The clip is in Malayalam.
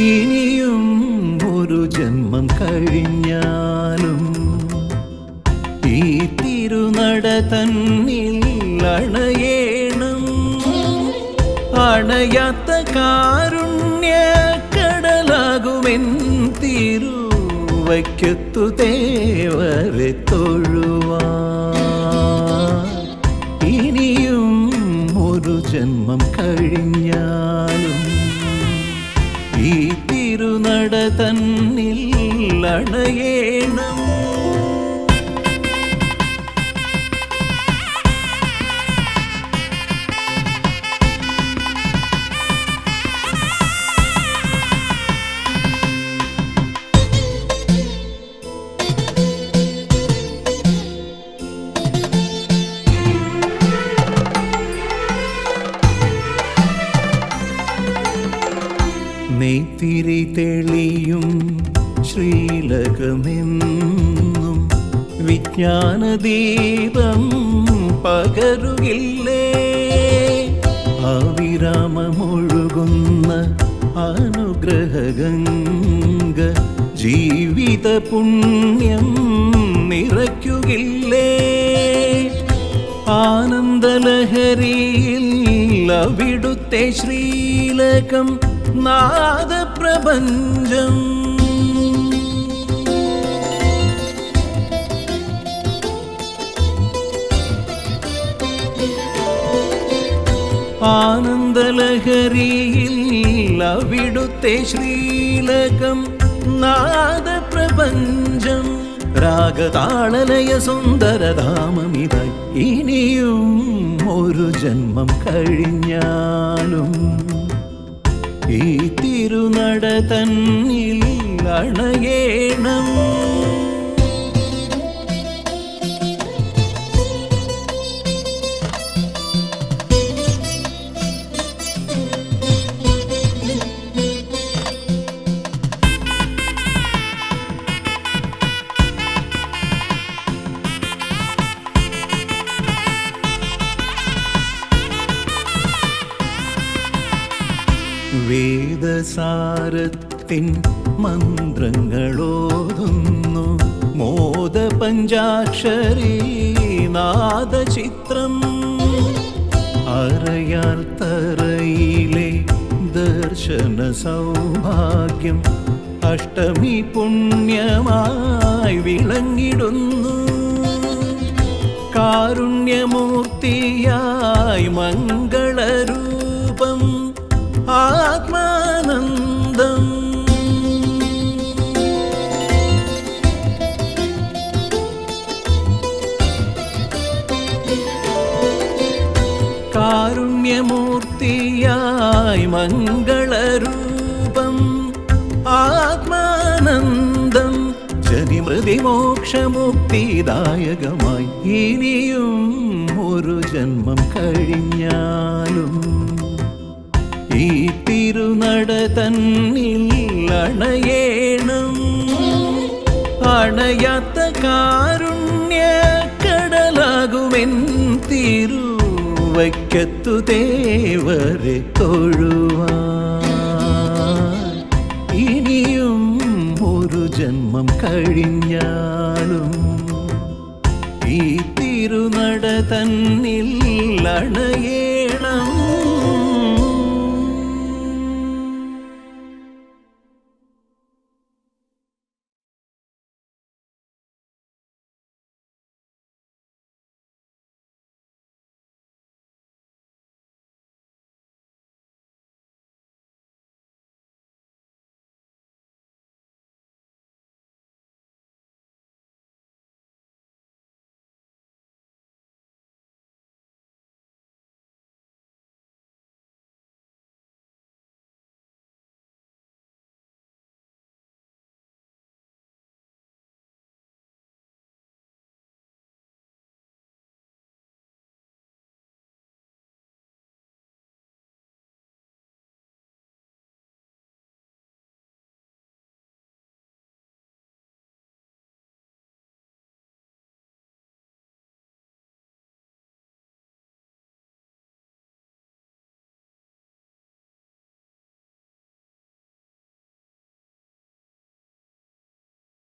ഇനിയും ഒരു ജന്മം കഴിഞ്ഞാലും ഈ തിരുനട തന്നിൽ അണയേണം. അണയാത്ത കാരുണ്യ കടലാകുമെൻ തിരുവയ്ക്കത്തു ദേവരെ തൊഴുവാ ഇനിയും ഒരു ജന്മം കഴിഞ്ഞാലും ഈ തിരുനട തന്നിൽ അണയേണം. നെയ്ത്തിരി തെളിയും ശ്രീലകമെന്നും വിജ്ഞാനദീപം പകരുകില്ലേ? അവിരാമമൊഴുകുന്ന അനുഗ്രഹഗംഗ ജീവിത പുണ്യം നിറയ്ക്കുകില്ലേ? ആനന്ദലഹരിയിൽ അവിടുത്തെ ശ്രീലകം നാദപ്രപഞ്ചം. ആനന്ദലഹരിയിൽ അവിടുത്തെ ശ്രീലകം നാദപ്രപഞ്ചം. രാഗതാളലയ സുന്ദരധാമമിതായി ഇനിയും ഒരു ജന്മം കഴിഞ്ഞാലും. ഈ തിരുനട തന്നിൽ അണയേണം. വേദസാരത്തിൻ മന്ത്രങ്ങളോതുന്നു. മോദ പഞ്ചാക്ഷരി നാദചിത്രം അറയാൽ തറയിലെ ദർശന സൗഭാഗ്യം അഷ്ടമി പുണ്യമായി വിളങ്ങിടുന്നു. കാരുണ്യമൂർത്തിയായി മംഗളരൂപം ആത്മാനന്ദം കാരുണ്യമൂർത്തിയായി മംഗളരൂപം ആത്മാനന്ദം ജനിമൃതി മോക്ഷമുക്തിദായകമായി ഇനിയും ഒരു ജന്മം കഴിഞ്ഞാലും ഈ തിരുനട തന്നിൽ അണയേണം. അണയാത്ത കാരുണ്യ വയ്ക്കത്തു ദേവരെ തൊഴുവാൻ. ഇനിയും ഒരു ജന്മം കഴിഞ്ഞാലും ഈ തിരുനട തന്നിൽ അണയേ